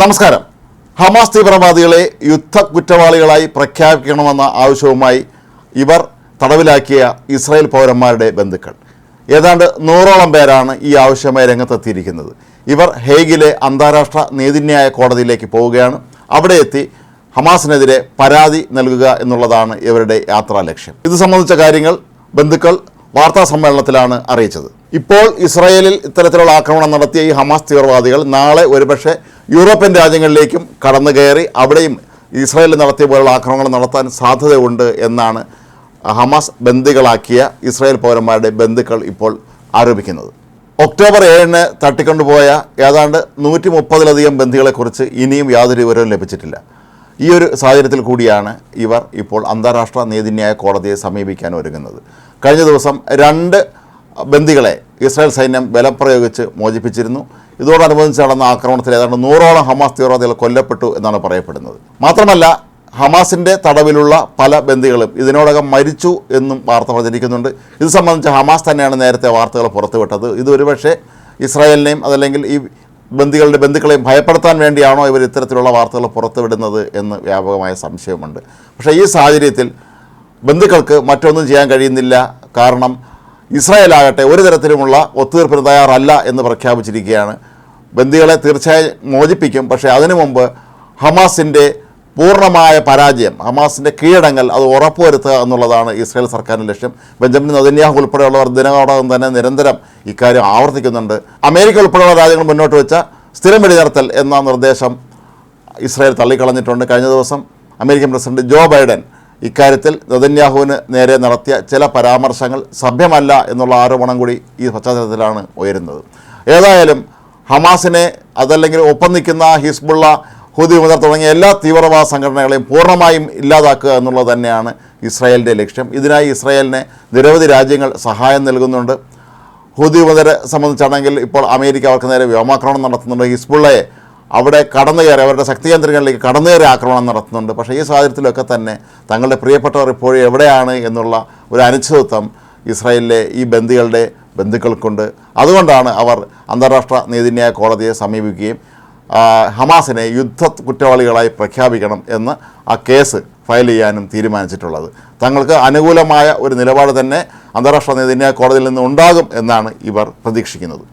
നമസ്കാരം. ഹമാസ് തീവ്രവാദികളെ യുദ്ധ കുറ്റവാളികളായി പ്രഖ്യാപിക്കണമെന്ന ആവശ്യവുമായി ഇവർ തടവിലാക്കിയ ഇസ്രായേൽ പൗരന്മാരുടെ ബന്ധുക്കൾ. ഏതാണ്ട് നൂറോളം പേരാണ് ഈ ആവശ്യമായി രംഗത്തെത്തിയിരിക്കുന്നത്. ഇവർ ഹേഗിലെ അന്താരാഷ്ട്ര നീതിന്യായ കോടതിയിലേക്ക് പോവുകയാണ്. അവിടെ എത്തി ഹമാസിനെതിരെ പരാതി നൽകുക എന്നുള്ളതാണ് ഇവരുടെ യാത്രാ ലക്ഷ്യം. ഇത് സംബന്ധിച്ച കാര്യങ്ങൾ ബന്ധുക്കൾ വാർത്താ സമ്മേളനത്തിലാണ് അറിയിച്ചത്. ഇപ്പോൾ ഇസ്രായേലിൽ ഇത്തരത്തിലുള്ള ആക്രമണം നടത്തിയ ഈ ഹമാസ് തീവ്രവാദികൾ നാളെ ഒരുപക്ഷെ യൂറോപ്യൻ രാജ്യങ്ങളിലേക്കും കടന്നു കയറി അവിടെയും ഇസ്രായേലിൽ നടത്തിയ പോലുള്ള ആക്രമണങ്ങൾ നടത്താൻ സാധ്യതയുണ്ട് എന്നാണ് ഹമാസ് ബന്ദികളാക്കിയ ഇസ്രായേൽ പൗരന്മാരുടെ ബന്ധുക്കൾ ഇപ്പോൾ ആരോപിക്കുന്നത്. ഒക്ടോബർ ഏഴിന് തട്ടിക്കൊണ്ടുപോയ ഏതാണ്ട് നൂറ്റി മുപ്പതിലധികം ബന്ധികളെക്കുറിച്ച് ഇനിയും യാതൊരു വിവരവും ലഭിച്ചിട്ടില്ല. ഈ ഒരു സാഹചര്യത്തിൽ കൂടിയാണ് ഇവർ ഇപ്പോൾ അന്താരാഷ്ട്ര നീതിന്യായ കോടതിയെ സമീപിക്കാൻ ഒരുങ്ങുന്നത്. കഴിഞ്ഞ ദിവസം രണ്ട് ബന്ദികളെ ഇസ്രായേൽ സൈന്യം ബലപ്രയോഗിച്ച് മോചിപ്പിച്ചിരുന്നു. ഇതോടനുബന്ധിച്ച് നടന്ന ആക്രമണത്തിൽ ഏതാണ്ട് നൂറോളം ഹമാസ് തീവ്രവാദികൾ കൊല്ലപ്പെട്ടു എന്നാണ് പറയപ്പെടുന്നത്. മാത്രമല്ല ഹമാസിന്റെ തടവിലുള്ള പല ബന്ദികളും ഇതിനോടകം മരിച്ചു എന്നും വാർത്ത പ്രചരിക്കുന്നുണ്ട് ഇത് സംബന്ധിച്ച് ഹമാസ് തന്നെയാണ് നേരത്തെ വാർത്തകൾ പുറത്തുവിട്ടത്. ഇത് ഇസ്രായേലിനെയും അതല്ലെങ്കിൽ ഈ ബന്ദികളുടെ ബന്ധുക്കളെയും ഭയപ്പെടുത്താൻ വേണ്ടിയാണോ ഇവർ ഇത്തരത്തിലുള്ള വാർത്തകൾ പുറത്തുവിടുന്നത് എന്ന് വ്യാപകമായ സംശയമുണ്ട്. പക്ഷേ ഈ സാഹചര്യത്തിൽ ബന്ധുക്കൾക്ക് മറ്റൊന്നും ചെയ്യാൻ കഴിയുന്നില്ല. കാരണം ഇസ്രായേൽ ആകട്ടെ ഒരു തരത്തിലുമുള്ള ഒത്തുതീർപ്പിന് തയ്യാറല്ല എന്ന് പ്രഖ്യാപിച്ചിരിക്കുകയാണ്. ബന്ദികളെ തീർച്ചയായും മോചിപ്പിക്കും. പക്ഷേ അതിനു മുമ്പ് ഹമാസിന്റെ പൂർണമായ പരാജയം. ഹമാസിന്റെ കീഴടങ്ങൽ അത് ഉറപ്പുവരുത്തുക എന്നുള്ളതാണ് ഇസ്രായേൽ സർക്കാരിന്റെ ലക്ഷ്യം. ബെഞ്ചമിൻ നദന്യാഹു ഉൾപ്പെടെയുള്ളവർ ദിനകോടകം തന്നെ നിരന്തരം ഇക്കാര്യം ആവർത്തിക്കുന്നുണ്ട്. അമേരിക്ക ഉൾപ്പെടെയുള്ള രാജ്യങ്ങൾ മുന്നോട്ട് വെച്ച സ്ഥിരം വെടിനിർത്തൽ എന്ന നിർദ്ദേശം ഇസ്രായേൽ തള്ളിക്കളഞ്ഞിട്ടുണ്ട്. കഴിഞ്ഞ ദിവസം അമേരിക്കൻ പ്രസിഡന്റ് ജോ ബൈഡൻ ഇക്കാര്യത്തിൽ നദന്യാഹുവിന് നേരെ നടത്തിയ ചില പരാമർശങ്ങൾ സഭ്യമല്ല എന്നുള്ള ആരോപണം കൂടി ഈ പശ്ചാത്തലത്തിലാണ് ഉയരുന്നത്. ഏതായാലും ഹമാസിനെ അതല്ലെങ്കിൽ ഒപ്പം നിൽക്കുന്ന ഹിസ്ബുള്ള മുതൽ തുടങ്ങിയ എല്ലാ തീവ്രവാദ സംഘടനകളെയും പൂർണമായും ഇല്ലാതാക്കുക എന്നുള്ളത് തന്നെയാണ് ഇസ്രായേലിന്റെ ലക്ഷ്യം. ഇതിനായി ഇസ്രായേലിനെ നിരവധി രാജ്യങ്ങൾ സഹായം നൽകുന്നുണ്ട്. ഹുദി മുതലെ സംബന്ധിച്ചാണെങ്കിൽ ഇപ്പോൾ അമേരിക്ക അവർക്ക് നേരെ വ്യോമാക്രമണം നടത്തുന്നുണ്ട്. ഹിസ്ബുള്ളയെ അവിടെ കടന്നു കയറി അവരുടെ ശക്തി കേന്ദ്രങ്ങളിലേക്ക് കടന്നു കയറി ആക്രമണം നടത്തുന്നുണ്ട്. പക്ഷേ ഈ സാഹചര്യത്തിലൊക്കെ തന്നെ തങ്ങളുടെ പ്രിയപ്പെട്ടവർ ഇപ്പോഴും എവിടെയാണ് എന്നുള്ള ഒരു അനിശ്ചിതത്വം ഇസ്രായേലിലെ ഈ ബന്ദികളുടെ ബന്ധുക്കൾക്കുണ്ട്. അതുകൊണ്ടാണ് അവർ അന്താരാഷ്ട്ര നീതിന്യായ കോടതിയെ സമീപിക്കുകയും ഹമാസിനെ യുദ്ധ കുറ്റവാളികളായി പ്രഖ്യാപിക്കണം എന്ന് ആ കേസ് ഫയൽ ചെയ്യാനും തീരുമാനിച്ചിട്ടുള്ളത്. തങ്ങൾക്ക് അനുകൂലമായ ഒരു നിലപാട് തന്നെ അന്താരാഷ്ട്ര നീതിന്യായ കോടതിയിൽ നിന്ന് ഉണ്ടാകും എന്നാണ് ഇവർ പ്രതീക്ഷിക്കുന്നത്.